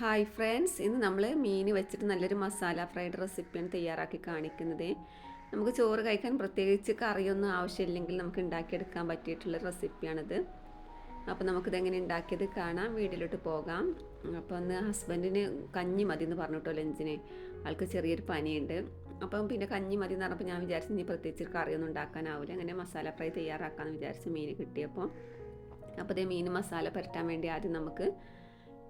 Hi friends ഇന്ന് നമ്മൾ മീൻ വെച്ചിട്ട് നല്ലൊരു മസാല ഫ്രൈഡ് റെസിപ്പിയാണ് തയ്യാറാക്കി കാണിക്കുന്നത്. നമുക്ക് ചോറ് കഴിക്കാൻ പ്രത്യേകിച്ച് കറിയൊന്നും ആവശ്യമില്ലെങ്കിൽ നമുക്ക് ഉണ്ടാക്കിയെടുക്കാൻ പറ്റിയിട്ടുള്ള റെസിപ്പിയാണിത് അപ്പോൾ നമുക്കിത് എങ്ങനെ ഉണ്ടാക്കിയത് കാണാം വീട്ടിലോട്ട് പോകാം. അപ്പോൾ ഒന്ന് ഹസ്ബൻഡിന് കഞ്ഞി മതി എന്ന് പറഞ്ഞിട്ടോ ലഞ്ചിന് ആൾക്ക് ചെറിയൊരു പനിയുണ്ട്. അപ്പം പിന്നെ കഞ്ഞി മതി എന്ന് പറഞ്ഞപ്പോൾ ഞാൻ വിചാരിച്ചു ഇനി പ്രത്യേകിച്ച് കറിയൊന്നും ഉണ്ടാക്കാനാവില്ല അങ്ങനെ മസാല ഫ്രൈ തയ്യാറാക്കാമെന്ന് വിചാരിച്ച് മീൻ കിട്ടിയപ്പോൾ അപ്പോൾ ഇതേ മീൻ മസാല പുരട്ടാൻ വേണ്ടി ആദ്യം നമുക്ക്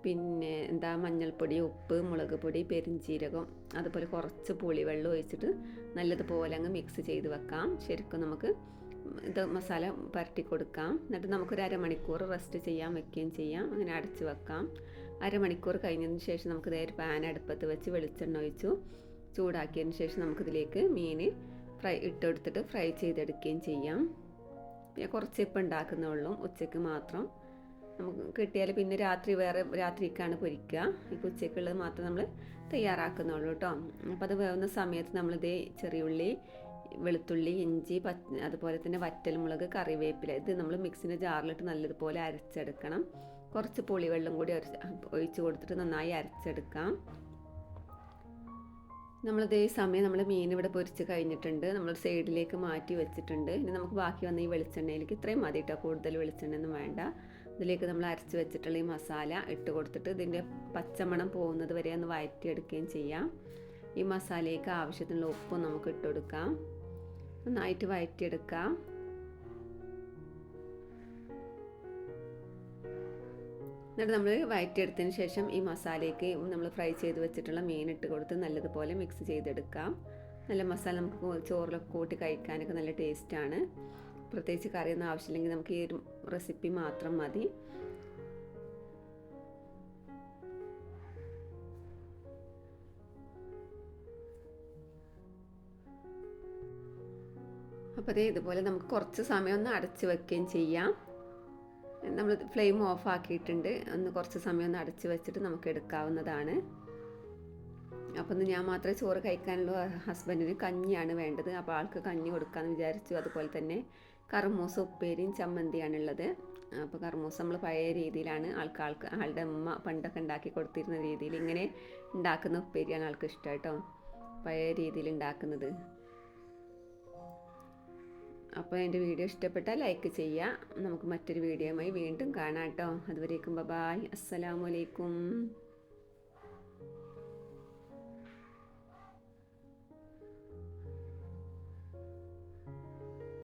പിന്നെ എന്താ മഞ്ഞൾപ്പൊടി ഉപ്പ് മുളക് പൊടി പെരിഞ്ചീരകം അതുപോലെ കുറച്ച് പുളിവെള്ളം ഒഴിച്ചിട്ട് നല്ലതുപോലെ അങ്ങ് മിക്സ് ചെയ്ത് വെക്കാം. ശരിക്കും നമുക്ക് ഇത് മസാല പരട്ടി കൊടുക്കാം. എന്നിട്ട് നമുക്കൊരു അരമണിക്കൂർ റെസ്റ്റ് ചെയ്യാൻ വെക്കുകയും ചെയ്യാം. അങ്ങനെ അടച്ച് വെക്കാം. അരമണിക്കൂർ കഴിഞ്ഞതിന് ശേഷം നമുക്ക് നേരെ പാൻ അടുപ്പത്ത് വെച്ച് വെളിച്ചെണ്ണ ഒഴിച്ചു. ചൂടാക്കിയതിന് ശേഷം നമുക്കിതിലേക്ക് മീൻ ഫ്രൈ ഇട്ടെടുത്തിട്ട് ഫ്രൈ ചെയ്തെടുക്കുകയും ചെയ്യാം. പിന്നെ കുറച്ച് ഇപ്പം ഉണ്ടാക്കുന്നുള്ളൂ ഉച്ചയ്ക്ക് മാത്രം നമുക്ക് കിട്ടിയാൽ പിന്നെ രാത്രി വേറെ രാത്രിക്കാണ് പൊരിക്കുക. ഈ ഉച്ചയ്ക്കുള്ളത് മാത്രം നമ്മൾ തയ്യാറാക്കുന്നുള്ളൂ കേട്ടോ അപ്പോൾ അത് വേവുന്ന സമയത്ത് നമ്മളിതേ ചെറിയുള്ളി വെളുത്തുള്ളി ഇഞ്ചി പച്ച അതുപോലെ തന്നെ വറ്റൽമുളക് കറിവേപ്പില ഇത് നമ്മൾ മിക്സിന്റെ ജാറിലിട്ട് നല്ലതുപോലെ അരച്ചെടുക്കണം. കുറച്ച് പുളിവെള്ളം കൂടി ഒഴിച്ച് കൊടുത്തിട്ട് നന്നായി അരച്ചെടുക്കാം. നമ്മളിത് ഈ സമയം നമ്മൾ മീൻ ഇവിടെ പൊരിച്ച് കഴിഞ്ഞിട്ടുണ്ട്. നമ്മൾ സൈഡിലേക്ക് മാറ്റി വെച്ചിട്ടുണ്ട്. ഇനി നമുക്ക് ബാക്കി വന്ന ഈ വെളിച്ചെണ്ണയിലേക്ക് ഇത്രയും മതി കേട്ടോ കൂടുതൽ വെളിച്ചെണ്ണയൊന്നും വേണ്ട. ഇതിലേക്ക് നമ്മൾ അരച്ച് വെച്ചിട്ടുള്ള ഈ മസാല ഇട്ട് കൊടുത്തിട്ട് ഇതിന്റെ പച്ചമണം പോകുന്നത് വരെ ഒന്ന് വഴറ്റിയെടുക്കുകയും ചെയ്യാം. ഈ മസാലയ്ക്ക് ആവശ്യത്തിനുള്ള ഉപ്പും നമുക്ക് ഇട്ട് കൊടുക്കാം. നന്നായിട്ട് വഴറ്റിയെടുക്കാം. എന്നിട്ട് നമ്മൾ വഴറ്റിയെടുത്തതിന് ശേഷം ഈ മസാലയ്ക്ക് നമ്മൾ ഫ്രൈ ചെയ്ത് വെച്ചിട്ടുള്ള മീൻ ഇട്ട് കൊടുത്ത് നല്ലതുപോലെ മിക്സ് ചെയ്തെടുക്കാം. നല്ല മസാല നമുക്ക് ചോറിലൊക്കെ കൂട്ടി കഴിക്കാനൊക്കെ നല്ല ടേസ്റ്റാണ്. പ്രത്യേകിച്ച് കറിയൊന്നും ആവശ്യമില്ലെങ്കിൽ നമുക്ക് ഈ ഒരു റെസിപ്പി മാത്രം മതി. അപ്പോൾ അതേ ഇതുപോലെ നമുക്ക് കുറച്ച് സമയം ഒന്ന് അടച്ച് വെക്കുകയും ചെയ്യാം. നമ്മൾ ഫ്ലെയിം ഓഫ് ആക്കിയിട്ടുണ്ട്. ഒന്ന് കുറച്ച് സമയം ഒന്ന് അടച്ച് വെച്ചിട്ട് നമുക്ക് എടുക്കാവുന്നതാണ്. അപ്പോൾ ഒന്ന് ഞാൻ മാത്രമേ ചോറ് കഴിക്കാനുള്ളൂ. ഹസ്ബൻഡിന് കഞ്ഞിയാണ് വേണ്ടത്. അപ്പോൾ ആൾക്ക് കഞ്ഞി കൊടുക്കാമെന്ന് വിചാരിച്ചു. അതുപോലെ തന്നെ കർമൂസ ഉപ്പേരിയും ചമ്മന്തിയാണുള്ളത്. അപ്പോൾ കർമൂസ നമ്മൾ പഴയ രീതിയിലാണ് ആൾക്ക് ആൾക്ക് ആളുടെ അമ്മ പണ്ടൊക്കെ ഉണ്ടാക്കി കൊടുത്തിരുന്ന രീതിയിൽ ഇങ്ങനെ ഉണ്ടാക്കുന്ന ഉപ്പേരിയാണ് ആൾക്ക് ഇഷ്ടം കേട്ടോ പഴയ രീതിയിൽ ഉണ്ടാക്കുന്നത്. അപ്പോൾ എന്റെ വീഡിയോ ഇഷ്ടപ്പെട്ടാൽ ലൈക്ക് ചെയ്യുക. നമുക്ക് മറ്റൊരു വീഡിയോയുമായി വീണ്ടും കാണാം കേട്ടോ. അതുവരേക്കും ബബായ്. അസ്സലാമലൈക്കും